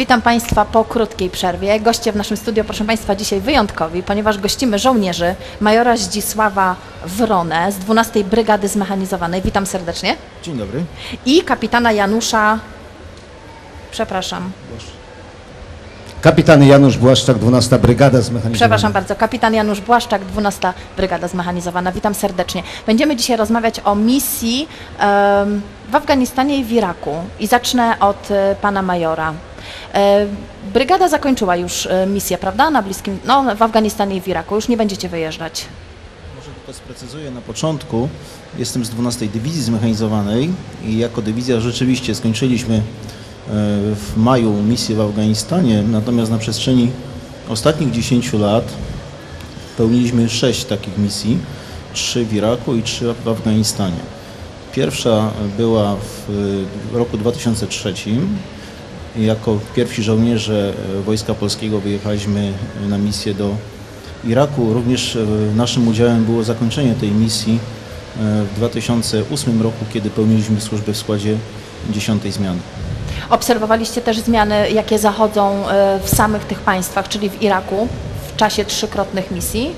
Witam Państwa po krótkiej przerwie. Goście w naszym studio, proszę Państwa, dzisiaj wyjątkowi, ponieważ gościmy żołnierzy majora Zdzisława Wronę z 12 Brygady Zmechanizowanej. Witam serdecznie. Dzień dobry. I kapitana Janusza, przepraszam, Kapitan Janusz Błaszczak, 12 Brygada Zmechanizowana. przepraszam bardzo, kapitan Janusz Błaszczak, 12 Brygada Zmechanizowana. Witam serdecznie. Będziemy dzisiaj rozmawiać o misji em, w Afganistanie i w Iraku. I zacznę od e, pana majora. E, Brygada zakończyła już e, misję, prawda? Na Bliskim, no, w Afganistanie i w Iraku. Już nie będziecie wyjeżdżać. Może tylko sprecyzuję na początku. Jestem z 12 Dywizji Zmechanizowanej i jako dywizja rzeczywiście skończyliśmy e, w maju misję w Afganistanie, natomiast na przestrzeni ostatnich 10 lat pełniliśmy 6 takich misji, 3 w Iraku i 3 w Afganistanie. Pierwsza była w roku 2003. Jako pierwsi żołnierze e, Wojska Polskiego wyjechaliśmy na misję do Iraku. Również e, naszym udziałem było zakończenie tej misji e, w 2008 roku, kiedy pełniliśmy służbę w składzie 10 zmiany. Obserwowaliście też zmiany, jakie zachodzą e, w samych tych państwach, czyli w Iraku w czasie trzykrotnych misji.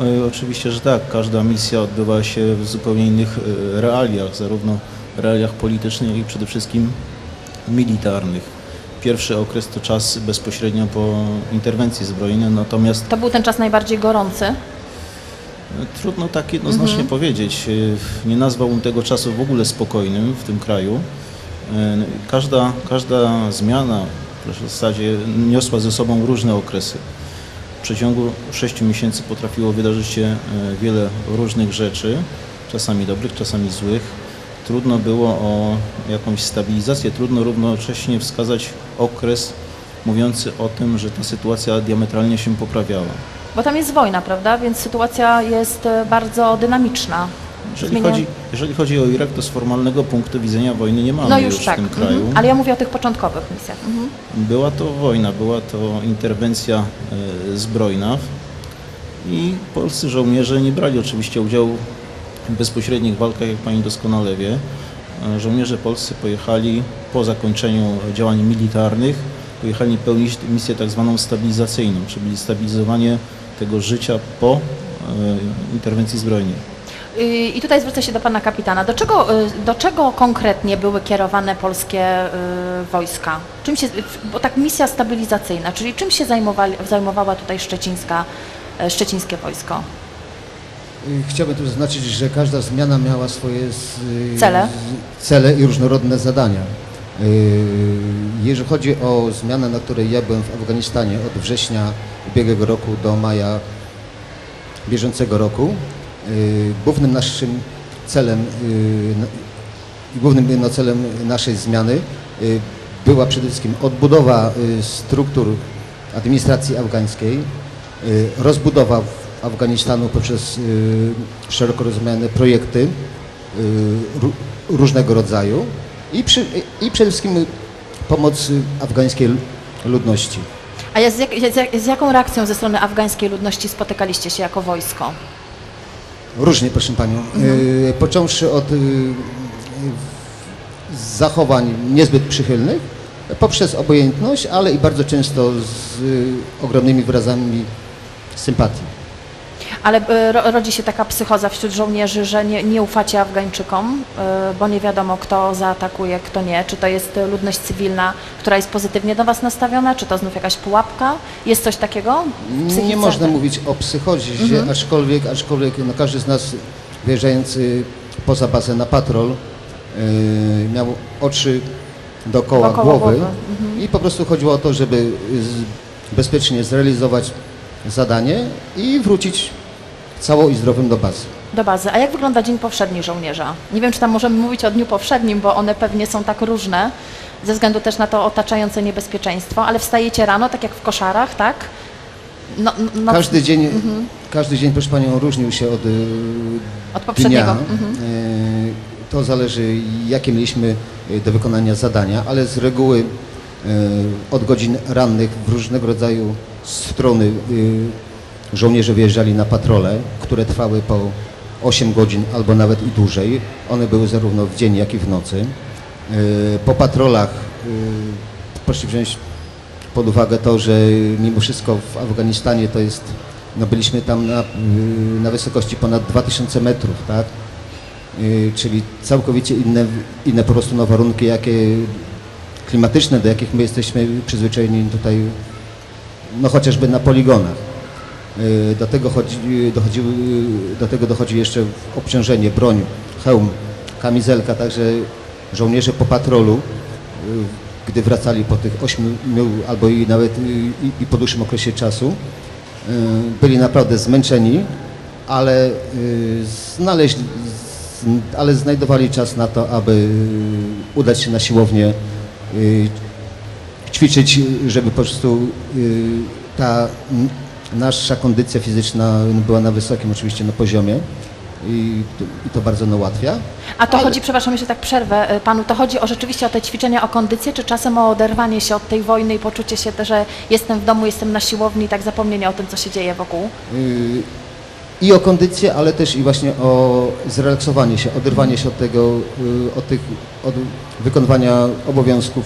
E, Oczywiście, że tak. Każda misja odbywa się w zupełnie innych e, realiach, zarówno realiach politycznych, jak i przede wszystkim militarnych. Pierwszy okres to czas bezpośrednio po interwencji zbrojnej, natomiast To był ten czas najbardziej gorący. Trudno tak jednoznacznie powiedzieć. E, Nie nazwałbym tego czasu w ogóle spokojnym w tym kraju. Każda, każda zmiana w zasadzie niosła ze sobą różne okresy. W przeciągu sześciu miesięcy potrafiło wydarzyć się e, wiele różnych rzeczy, czasami dobrych, czasami złych. Trudno było o jakąś stabilizację, trudno równocześnie wskazać okres mówiący o tym, że ta sytuacja diametralnie się poprawiała. Bo tam jest wojna, prawda? Więc sytuacja jest e, bardzo dynamiczna. Jeżeli Zmienia- chodzi, jeżeli chodzi o Irak, to z formalnego punktu widzenia wojny nie mamy No już, już tak, w tym mhm. kraju. ale ja mówię o tych początkowych misjach. Mhm. Była to wojna, była to interwencja e, zbrojna i polscy żołnierze nie brali oczywiście udziału bezpośrednich walkach, jak pani doskonale wie. E, Żołnierze polscy pojechali po zakończeniu działań militarnych, pojechali pełnić misję tak zwaną stabilizacyjną, czyli stabilizowanie tego życia po e, interwencji zbrojnej. I tutaj zwrócę się do pana kapitana. Do czego, y, do czego konkretnie były kierowane polskie wojska? Czym się, bo tak misja stabilizacyjna, czyli czym się zajmowała tutaj szczecińska, e, szczecińskie wojsko? Chciałbym tu zaznaczyć, że każda zmiana miała swoje z, y, Cele? z, cele i różnorodne zadania. Y, Jeżeli chodzi o zmianę, na której ja byłem w Afganistanie od września ubiegłego roku do maja bieżącego roku, y, głównym naszym celem, głównym no, celem naszej zmiany była przede wszystkim odbudowa struktur administracji afgańskiej, rozbudowa Afganistanu poprzez y, szeroko rozumiane projekty y, ró- różnego rodzaju i, przy, i przede wszystkim pomoc afgańskiej ludności. A ja z, jak, z, z jaką reakcją ze strony afgańskiej ludności spotykaliście się jako wojsko? Różnie, proszę Panią. Y, począwszy od zachowań niezbyt przychylnych, poprzez obojętność, ale i bardzo często z ogromnymi wyrazami sympatii. Ale e, ro, rodzi się taka psychoza wśród żołnierzy, że nie, nie ufacie Afgańczykom, e, bo nie wiadomo, kto zaatakuje, kto nie. Czy to jest ludność cywilna, która jest pozytywnie do Was nastawiona, czy to znów jakaś pułapka? Jest coś takiego? Nie można mówić o psychozie, aczkolwiek, aczkolwiek no, każdy z nas wyjeżdżający poza bazę na patrol y, miał oczy dookoła, Dookoła głowy głowy, i po prostu chodziło o to, żeby z, bezpiecznie zrealizować zadanie i wrócić cało i zdrowym do bazy. Do bazy. A jak wygląda dzień powszedni żołnierza? Nie wiem, czy tam możemy mówić o dniu powszednim, bo one pewnie są tak różne, ze względu też na to otaczające niebezpieczeństwo, ale wstajecie rano, tak jak w koszarach, tak? No, no, Każdy dzień, każdy dzień, proszę Panią, różnił się od, y, Od poprzedniego. dnia. Mhm. Y, To zależy, jakie mieliśmy y, do wykonania zadania, ale z reguły od godzin rannych w różnego rodzaju strony żołnierze wyjeżdżali na patrole, które trwały po 8 godzin albo nawet i dłużej. One były zarówno w dzień, jak i w nocy. Y, Po patrolach y, proszę wziąć pod uwagę to, że mimo wszystko w Afganistanie to jest, no byliśmy tam na, y, na wysokości ponad 2000 metrów, tak? Czyli całkowicie inne, inne po prostu no, warunki, jakie klimatyczne, do jakich my jesteśmy przyzwyczajeni tutaj, no chociażby na poligonach. Y, Do tego, chodzi, dochodzi, do tego dochodzi jeszcze obciążenie, broń, hełm, kamizelka, także żołnierze po patrolu, gdy wracali po tych ośmiu albo i nawet i, i po dłuższym okresie czasu, byli naprawdę zmęczeni, ale, znaleźli, ale znajdowali czas na to, aby udać się na siłownię, ćwiczyć, żeby po prostu ta nasza kondycja fizyczna była na wysokim oczywiście no, poziomie i, to- i to bardzo no, ułatwia. A to chodzi, przepraszam, jeszcze tak przerwę y, panu, to chodzi o rzeczywiście o te ćwiczenia, o kondycję, czy czasem o oderwanie się od tej wojny i poczucie się, że jestem w domu, jestem na siłowni i tak zapomnienie o tym, co się dzieje wokół? Y, I o kondycję, ale też i właśnie o zrelaksowanie się, oderwanie się od tego, y, od tych, od wykonywania obowiązków,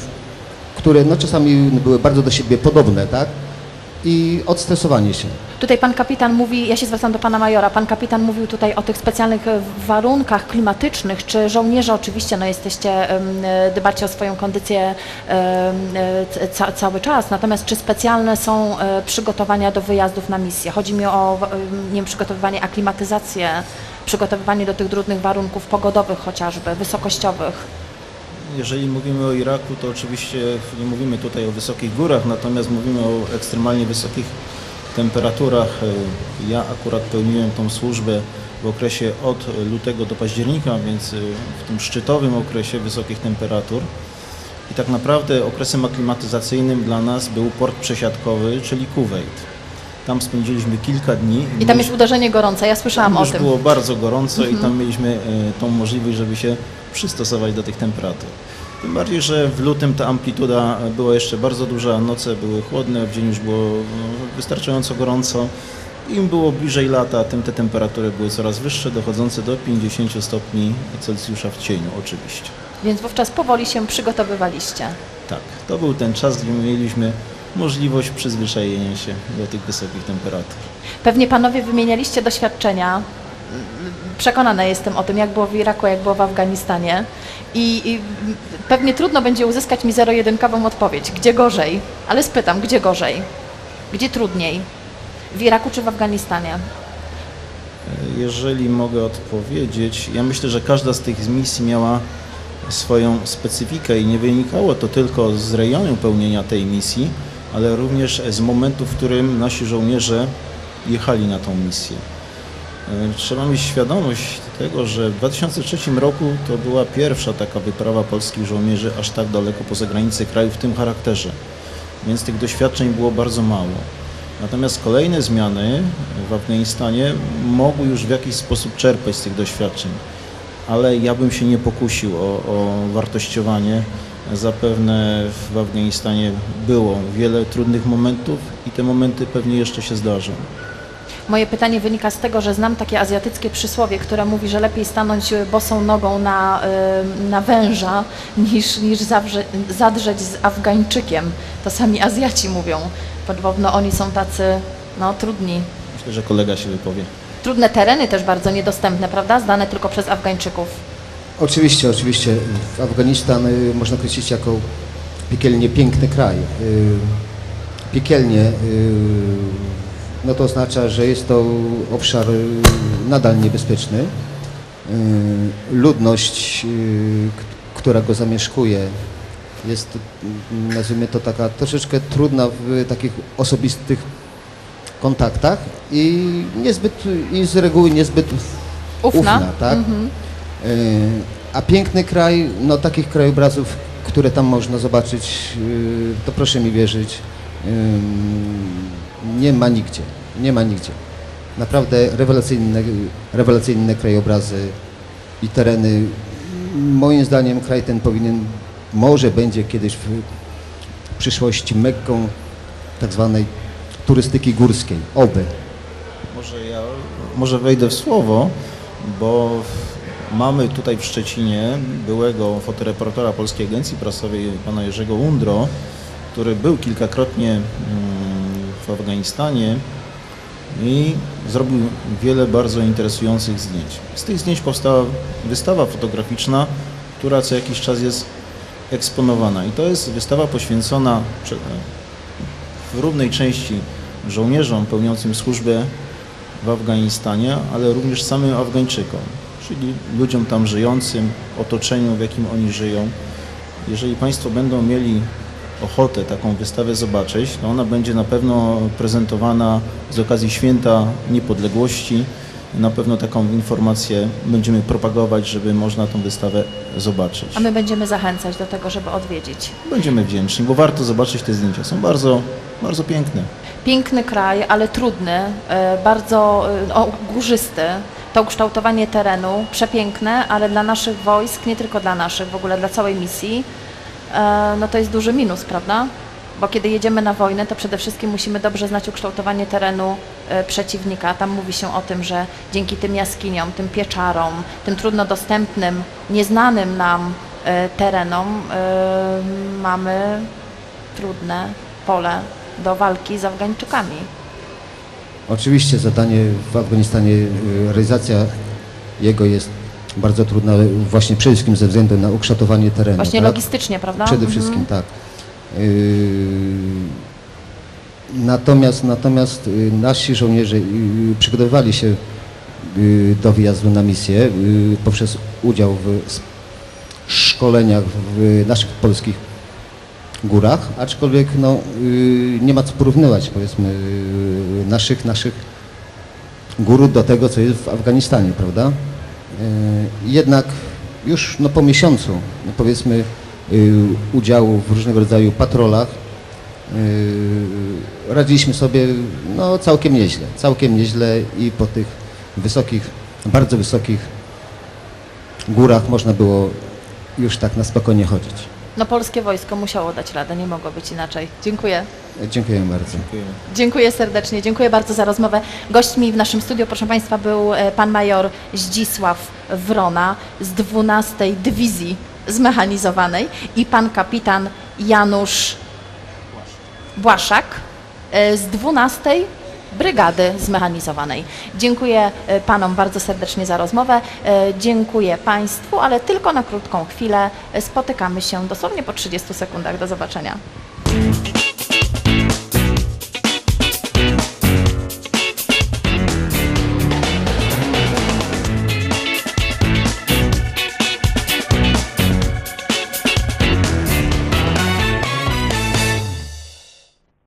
które no, czasami były bardzo do siebie podobne, tak? I odstresowanie się. Tutaj pan kapitan mówi, ja się zwracam do pana majora, pan kapitan mówił tutaj o tych specjalnych e, warunkach klimatycznych, czy żołnierze oczywiście, no jesteście, e, dbacie o swoją kondycję e, ca, cały czas, natomiast czy specjalne są przygotowania do wyjazdów na misję? Chodzi mi o nie wiem, przygotowywanie, aklimatyzację, przygotowywanie do tych trudnych warunków pogodowych chociażby, wysokościowych. Jeżeli mówimy o Iraku, to oczywiście nie mówimy tutaj o wysokich górach, natomiast mówimy o ekstremalnie wysokich temperaturach. Ja akurat pełniłem tą służbę w okresie od lutego do października, więc w tym szczytowym okresie wysokich temperatur. I tak naprawdę okresem aklimatyzacyjnym dla nas był port przesiadkowy, czyli Kuwait. Tam spędziliśmy kilka dni. I tam jest uderzenie gorące, ja słyszałam o już tym. było bardzo gorąco i tam mieliśmy e, tą możliwość, żeby się przystosować do tych temperatur. Tym bardziej, że w lutym ta amplituda była jeszcze bardzo duża, noce były chłodne, w dzień już było no, wystarczająco gorąco. Im było bliżej lata, tym te temperatury były coraz wyższe, dochodzące do 50 stopni Celsjusza w cieniu oczywiście. Więc wówczas powoli się przygotowywaliście. Tak, to był ten czas, gdzie mieliśmy możliwość przyzwyczajenia się do tych wysokich temperatur. Pewnie panowie wymienialiście doświadczenia. Przekonana jestem o tym, jak było w Iraku, jak było w Afganistanie. I, i pewnie trudno będzie uzyskać mi zero-jedynkową odpowiedź, gdzie gorzej. Ale spytam, gdzie gorzej? Gdzie trudniej? W Iraku czy w Afganistanie? Jeżeli mogę odpowiedzieć, ja myślę, że każda z tych misji miała swoją specyfikę i nie wynikało to tylko z rejonu pełnienia tej misji, ale również z momentu, w którym nasi żołnierze jechali na tą misję. E, Trzeba mieć świadomość tego, że w 2003 roku to była pierwsza taka wyprawa polskich żołnierzy aż tak daleko poza granice kraju w tym charakterze, więc tych doświadczeń było bardzo mało. Natomiast kolejne zmiany w Afganistanie mogły już w jakiś sposób czerpać z tych doświadczeń, ale ja bym się nie pokusił o, o wartościowanie. Zapewne w Afganistanie było wiele trudnych momentów i te momenty pewnie jeszcze się zdarzą. Moje pytanie wynika z tego, że znam takie azjatyckie przysłowie, które mówi, że lepiej stanąć bosą nogą na, na węża, niż, niż zawrze, zadrzeć z Afgańczykiem. To sami Azjaci mówią. Podobno oni są tacy no, trudni. Myślę, że kolega się wypowie. Trudne tereny też bardzo niedostępne, prawda? Zdane tylko przez Afgańczyków. Oczywiście, oczywiście. Afganistan y, można określić jako piekielnie piękny kraj. Y, Piekielnie, y, no to oznacza, że jest to obszar nadal niebezpieczny. Ludność, która go zamieszkuje, jest, nazwijmy to taka troszeczkę trudna w takich osobistych kontaktach i niezbyt, i z reguły niezbyt Ufna. tak? Mhm. Y, A piękny kraj, no takich krajobrazów, które tam można zobaczyć, y, to proszę mi wierzyć, ym, nie ma nigdzie. Nie ma nigdzie. Naprawdę rewelacyjne, rewelacyjne krajobrazy i tereny. Moim zdaniem kraj ten powinien, może będzie kiedyś w przyszłości Mekką tak zwanej turystyki górskiej, oby. Może ja może wejdę w słowo, bo mamy tutaj w Szczecinie byłego fotoreportera Polskiej Agencji Prasowej, pana Jerzego Undro który był kilkakrotnie mm, w Afganistanie i zrobił wiele bardzo interesujących zdjęć. Z tych zdjęć powstała wystawa fotograficzna, która co jakiś czas jest eksponowana. I to jest wystawa poświęcona prze- w równej części żołnierzom pełniącym służbę w Afganistanie, ale również samym Afgańczykom, czyli ludziom tam żyjącym, otoczeniu, w jakim oni żyją. Jeżeli Państwo będą mieli ochotę taką wystawę zobaczyć, to ona będzie na pewno prezentowana z okazji Święta Niepodległości. Na pewno taką informację będziemy propagować, żeby można tą wystawę zobaczyć. A my będziemy zachęcać do tego, żeby odwiedzić. Będziemy wdzięczni, bo warto zobaczyć te zdjęcia. Są bardzo, bardzo piękne. Piękny kraj, ale trudny, e, bardzo e, górzysty. To ukształtowanie terenu przepiękne, ale dla naszych wojsk, nie tylko dla naszych, w ogóle dla całej misji, e, no to jest duży minus, prawda? Bo kiedy jedziemy na wojnę, to przede wszystkim musimy dobrze znać ukształtowanie terenu e, przeciwnika. Tam mówi się o tym, że dzięki tym jaskiniom, tym pieczarom, tym trudno dostępnym, nieznanym nam e, terenom mamy trudne pole do walki z Afgańczykami. Oczywiście zadanie w Afganistanie, y, realizacja jego jest bardzo trudna, właśnie przede wszystkim ze względu na ukształtowanie terenu. Właśnie tak? logistycznie, prawda? Przede Mhm. wszystkim tak. Yy, Natomiast, natomiast y, nasi żołnierze y, przygotowywali się y, do wyjazdu na misję y, poprzez udział w szkoleniach w naszych polskich górach, aczkolwiek no, y, nie ma co porównywać powiedzmy y, naszych, naszych gór do tego, co jest w Afganistanie, prawda? Y, Jednak już no, po miesiącu, no, powiedzmy, udziału w różnego rodzaju patrolach, radziliśmy sobie no, całkiem nieźle, całkiem nieźle i po tych wysokich, bardzo wysokich górach można było już tak na spokojnie chodzić. No polskie wojsko musiało dać radę, nie mogło być inaczej. Dziękuję. Dziękuję bardzo. Dziękuję. Dziękuję serdecznie, dziękuję bardzo za rozmowę. Gośćmi w naszym studiu, proszę Państwa, był e, pan major Zdzisław Wrona z 12 Dywizji Zmechanizowanej i pan kapitan Janusz Błaszak e, z 12 Brygady Zmechanizowanej. Dziękuję e, Panom bardzo serdecznie za rozmowę. E, Dziękuję Państwu, ale tylko na krótką chwilę. E, Spotykamy się dosłownie po 30 sekundach. Do zobaczenia.